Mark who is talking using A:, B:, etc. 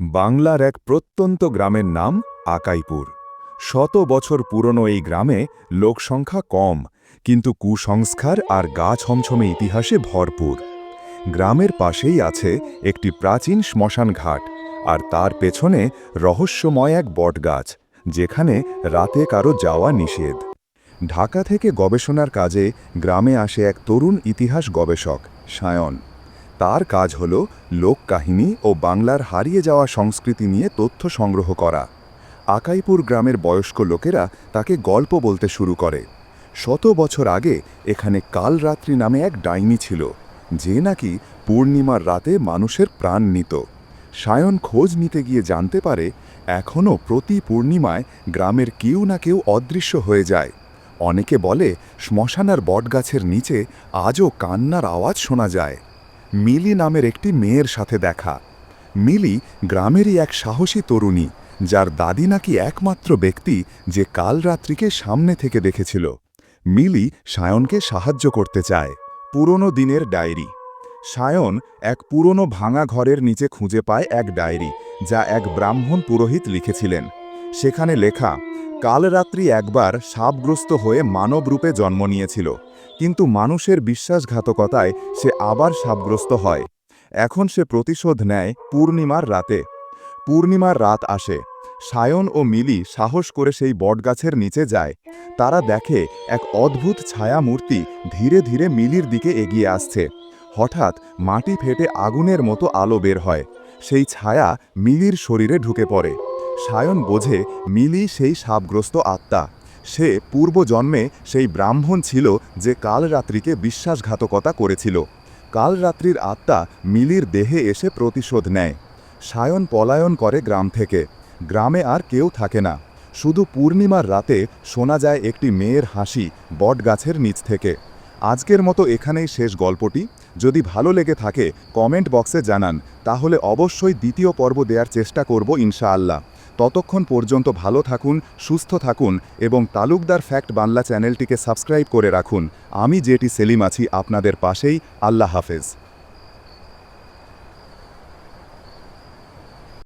A: বাংলার এক প্রত্যন্ত গ্রামের নাম আকাইপুর। শত বছর পুরনো এই গ্রামে লোকসংখ্যা কম, কিন্তু কুসংস্কার আর গা ছমছমে ইতিহাসে ভরপুর। গ্রামের পাশেই আছে একটি প্রাচীন শ্মশান ঘাট, আর তার পেছনে রহস্যময় এক বটগাছ, যেখানে রাতে কারও যাওয়া নিষেধ। ঢাকা থেকে গবেষণার কাজে গ্রামে আসে এক তরুণ ইতিহাস গবেষক, সায়ন। তার কাজ হল লোককাহিনী ও বাংলার হারিয়ে যাওয়া সংস্কৃতি নিয়ে তথ্য সংগ্রহ করা। আকাইপুর গ্রামের বয়স্ক লোকেরা তাকে গল্প বলতে শুরু করে। শত বছর আগে এখানে কালরাত্রি নামে এক ডাইনি ছিল, যে নাকি পূর্ণিমার রাতে মানুষের প্রাণ নিত। সায়ন খোঁজ নিতে গিয়ে জানতে পারে, এখনও প্রতি পূর্ণিমায় গ্রামের কেউ না কেউ অদৃশ্য হয়ে যায়। অনেকে বলে, শ্মশানার বটগাছের নিচে আজও কান্নার আওয়াজ শোনা যায়। মিলি নামের একটি মেয়ের সাথে দেখা। মিলি গ্রামেরই এক সাহসী তরুণী, যার দাদি নাকি একমাত্র ব্যক্তি যে কাল রাত্রিকে সামনে থেকে দেখেছিল। মিলি সায়নকে সাহায্য করতে চায়। পুরনো দিনের ডায়েরি। সায়ন এক পুরনো ভাঙা ঘরের নিচে খুঁজে পায় এক ডায়েরি, যা এক ব্রাহ্মণ পুরোহিত লিখেছিলেন। সেখানে লেখা কাল রাত্রি একবার সাপগ্রস্ত হয়ে মানব রূপে জন্ম নিয়েছিল, কিন্তু মানুষের বিশ্বাসঘাতকতায় সে আবার সাপগ্রস্ত হয়। এখন সে প্রতিশোধ নেয় পূর্ণিমার রাতে। পূর্ণিমার রাত আসে। সায়ন ও মিলি সাহস করে সেই বটগাছের নিচে যায়। তারা দেখে এক অদ্ভুত ছায়া মূর্তি ধীরে ধীরে মিলির দিকে এগিয়ে আসছে। হঠাৎ মাটি ফেটে আগুনের মতো আলো বের হয়। সেই ছায়া মিলির শরীরে ঢুকে পড়ে। সায়ন বোঝে, মিলি সেই সাপগ্রস্ত আত্মা। সে পূর্বজন্মে সেই ব্রাহ্মণ ছিল যে কালরাত্রিকে বিশ্বাসঘাতকতা করেছিল। কালরাত্রির আত্মা মিলির দেহে এসে প্রতিশোধ নেয়। সায়ন পলায়ন করে গ্রাম থেকে। গ্রামে আর কেউ থাকে না। শুধু পূর্ণিমার রাতে শোনা যায় একটি মেয়ের হাসি বটগাছের নিচ থেকে। আজকের মতো এখানেই শেষ গল্পটি। যদি ভালো লেগে থাকে, কমেন্ট বক্সে জানান। তাহলে অবশ্যই দ্বিতীয় পর্ব দেওয়ার চেষ্টা করব ইনশাআল্লাহ। ততক্ষণ পর্যন্ত ভালো থাকুন, সুস্থ থাকুন এবং তালুকদার ফ্যাক্ট বাংলা চ্যানেলটিকে সাবস্ক্রাইব করে রাখুন। আমি যেটি সেলিম আছি আপনাদের পাশেই। আল্লাহ হাফেজ।